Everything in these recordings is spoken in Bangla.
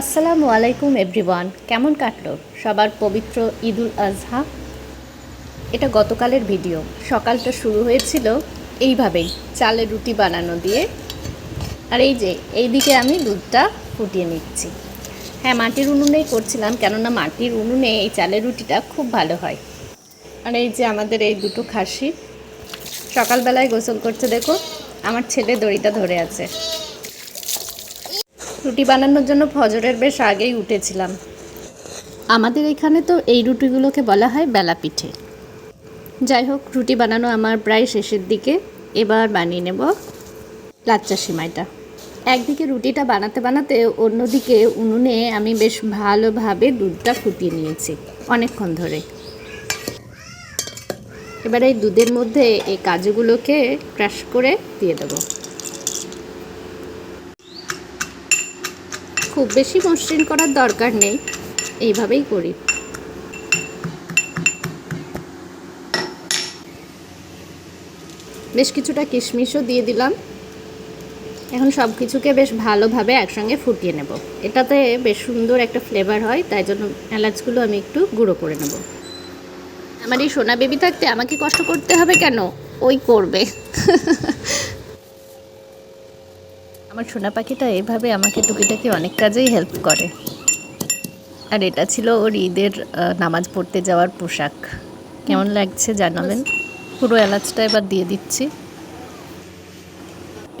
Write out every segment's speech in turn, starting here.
আসসালামু আলাইকুম এভরিওয়ান। কেমন কাটলো? সবার পবিত্র ঈদুল আজহা? এটা গতকালের ভিডিও। সকালটা শুরু হয়েছিল এইভাবেই চালের রুটি বানানো দিয়ে। আর এই যে, এইদিকে আমি দুধটা ফুটিয়ে নিচ্ছি। হ্যাঁ মাটির উনুনেই করছিলাম, কেননা মাটির উনুনে এই চালের রুটিটা খুব ভালো হয়। আর এই যে আমাদের এই দুটো খাসি, সকালবেলায় গোসল করছে, দেখো, আমার ছেলে দড়িটা ধরে আছে। রুটি বানানোর জন্য ফজরের বেশ আগেই উঠেছিলাম। আমাদের এখানে তো এই রুটিগুলোকে বলা হয় বেলা পিঠে। যাই হোক, রুটি বানানো আমার প্রায় শেষের দিকে। এবার বানিয়ে নেব লাচ্চা সিমাইটা। একদিকে রুটিটা বানাতে বানাতে অন্যদিকে উনুনে আমি বেশ ভালোভাবে দুধটা ফুটিয়ে নিয়েছি, অনেকক্ষণ ধরে। এবার এই দুধের মধ্যে এই কাজুগুলোকে ক্রাশ করে দিয়ে দেবো। খুব বেশি মসৃণ করার দরকার নেই। এইভাবেই করি। বেশ কিছুটা কিশমিশও দিয়ে দিলাম। এখন সব কিছুকে বেশ ভালোভাবে একসঙ্গে ফুটিয়ে নেব। এটাতে বেশ সুন্দর একটা ফ্লেভার হয়, তাই জন্য এলাচগুলো আমি একটু গুঁড়ো করে নেব। আমার এই সোনা বেবি থাকতে আমাকে কষ্ট করতে হবে কেন? ওই করবে। আমার সোনা পাখিটা এভাবে আমাকে টুকিটাকি অনেক কাজেই হেল্প করে। আর এটা ছিল ওর ঈদের নামাজ পড়তে যাওয়ার পোশাক। কেমন লাগছে জানাবেন? পুরো এলাচটা এবার দিয়ে দিচ্ছি।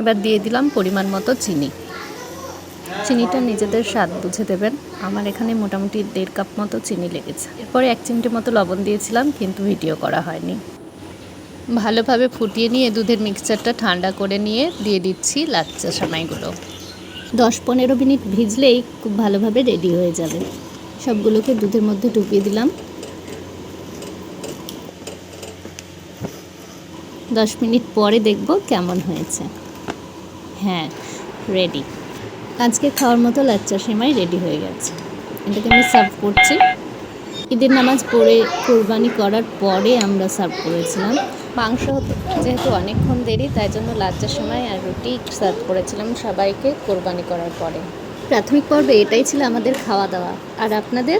এবার দিয়ে দিলাম পরিমাণ মতো চিনি। চিনিটা নিজেদের স্বাদ বুঝে দেবেন। আমার এখানে মোটামুটি দেড় কাপ মতো চিনি লেগেছে। এরপরে এক চিমটি মতো লবণ দিয়েছিলাম, কিন্তু ভিডিও করা হয়নি। ভালোভাবে ফুটিয়ে নিয়ে দুধের মিক্সচারটা ঠান্ডা করে নিয়ে দিয়ে দিচ্ছি লাচ্চা সামাইগুলো। দশ পনেরো মিনিট ভিজলেই খুব ভালোভাবে রেডি হয়ে যাবে। সবগুলোকে দুধের মধ্যে ডুবিয়ে দিলাম। দশ মিনিট পরে দেখব কেমন হয়েছে। হ্যাঁ রেডি আজকে খাওয়ার মতো লাচ্চা সেমাই রেডি হয়ে গেছে। এটাকে আমি সার্ভ করছি। ঈদের নামাজ পড়ে কোরবানি করার পরে আমরা সার্ভ করেছিলাম। মাংস হতো, যেহেতু অনেকক্ষণ দেরি, তাই জন্য লাচ্চার সময় আর রুটি সার্ভ করেছিলাম সবাইকে কোরবানি করার পরে। প্রাথমিক পর্বে এটাই ছিল আমাদের খাওয়া দাওয়া। আর আপনাদের?